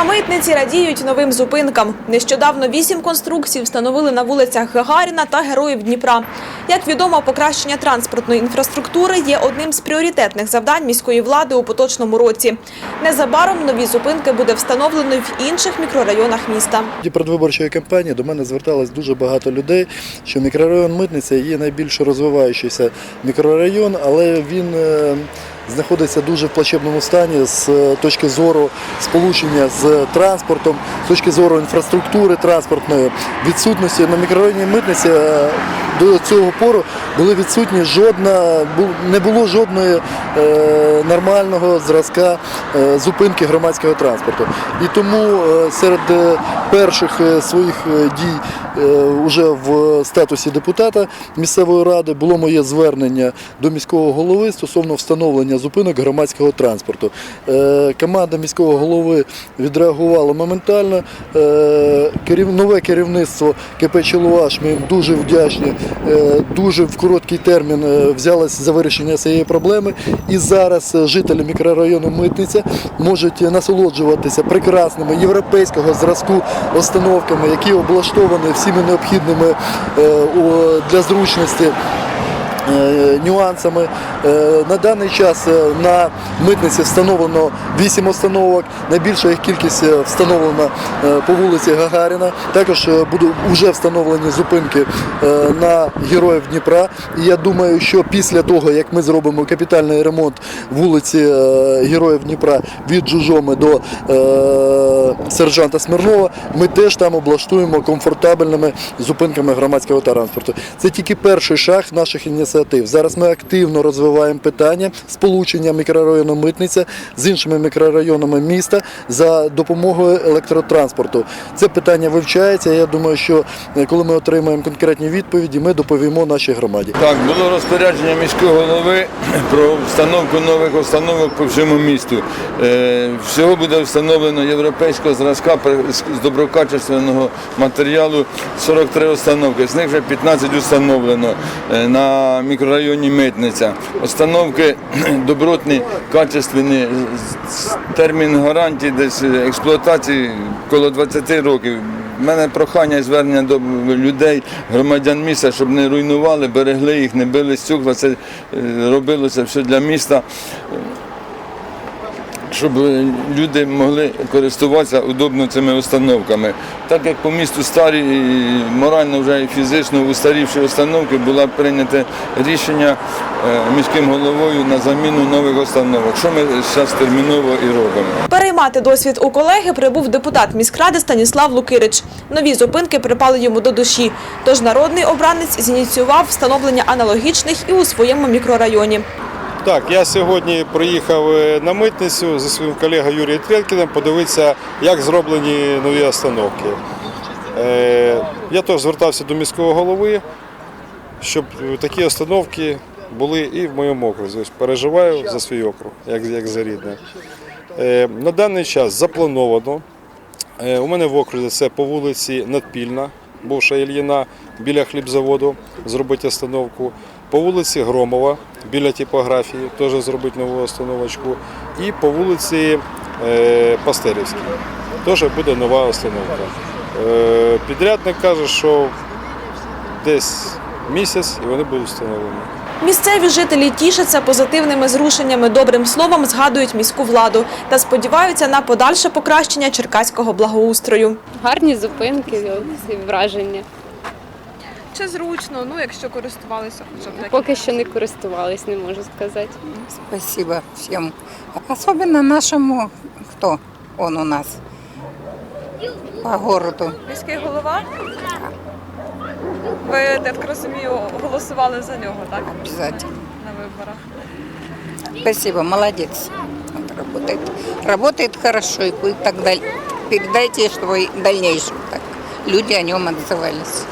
На митниці радіють новим зупинкам. Нещодавно вісім конструкцій встановили на вулицях Гагаріна та Героїв Дніпра. Як відомо, покращення транспортної інфраструктури є одним з пріоритетних завдань міської влади у поточному році. Незабаром нові зупинки буде встановлено в інших мікрорайонах міста. В передвиборчої кампанії до мене зверталось дуже багато людей, що мікрорайон Митниця є найбільш розвиваючийся мікрорайон, але він е, знаходиться дуже в плачевному стані з е, точки зору сполучення з транспортом, з точки зору інфраструктури транспортної, відсутності на мікрорайоні Митниця е, до цього пору були відсутні жодна, не було жодної е, нормального зразка зупинки громадського транспорту. І тому серед перших своїх дій е, уже в статусі депутата місцевої ради було моє звернення до міського голови стосовно встановлення зупинок громадського транспорту. Е, Команда міського голови відреагувала моментально. Е, Нове керівництво КП «Чилуаш», ми їм дуже вдячні, е, дуже в короткий термін взялось за вирішення цієї проблеми. І зараз жителі мікрорайону Митниця можуть насолоджуватися прекрасними європейського зразку установками, які облаштовані всіми необхідними для зручності. Е, Нюансами Е, на даний час е, на митниці встановлено 8 установок. Найбільша їх кількість встановлена по вулиці Гагаріна. Також будуть вже встановлені зупинки на героїв Дніпра. І я думаю, що після того, як ми зробимо капітальний ремонт вулиці Героїв Дніпра від Жужоми до сержанта Смирнова, ми теж там облаштуємо комфортабельними зупинками громадського транспорту. Це тільки перший шаг наших ініціатив. Зараз ми активно розвиваємо питання сполучення мікрорайону Митниця з іншими мікрорайонами міста за допомогою електротранспорту. Це питання вивчається. Я думаю, що е, коли ми отримаємо конкретні відповіді, ми доповімо нашій громаді. Так, було розпорядження міського голови про встановку нових установок по всьому місту. Е, Всього буде встановлено європейського зразка з доброкачественного матеріалу 43 установки. З них вже 15 установлено е, на мікрорайоні Митниця. Установки добротні, качественні, термін гарантії десь експлуатації коло 20 років. У мене прохання і звернення до людей, громадян міста, щоб не руйнували, берегли їх, не били стюкла. Це е, робилося все для міста, щоб е, люди могли користуватися удобно цими установками. Так як по місту старі, морально вже і фізично устарівші установки, було прийнято рішення е, міським головою на заміну нових установок, що ми зараз терміново і робимо. Переймати досвід у колеги прибув депутат міськради Станіслав Лукирич. Нові зупинки припали йому до душі. Тож народний обранець зініціював встановлення аналогічних і у своєму мікрорайоні. Так, я сьогодні приїхав е, на митницю зі своїм колегою Юрієм Тренкіним подивитися, як зроблені нові остановки. Е, Я теж звертався до міського голови, щоб такі остановки були і в моєму окрузі. Переживаю за свій округ, як, як за рідне. Е, На даний час заплановано. У мене в окрузі це по вулиці Надпільна, бувша Ільїна, біля хлібзаводу, зробити остановку. По вулиці Громова, біля типографії, теж зробити нову остановочку. І по вулиці е, Пастерівській теж буде нова остановка. Е, Підрядник каже, що десь місяць і вони будуть встановлені. Місцеві жителі тішаться позитивними зрушеннями, добрим словом згадують міську владу та сподіваються на подальше покращення черкаського благоустрою. Гарні зупинки і враження. Чи зручно, ну якщо користувалися хоча б Поки що не користувались, не можу сказати. Спасибо всем. Особенно нашему, кто он у нас по городу. Міський голова. Ви я так розумію, голосували за нього, так Обязательно. на виборах. Спасибо, молодец. Вот работает. Работает хорошо и будет так даль... Передайте, что и в дальнейшем так люди о нем отзывались.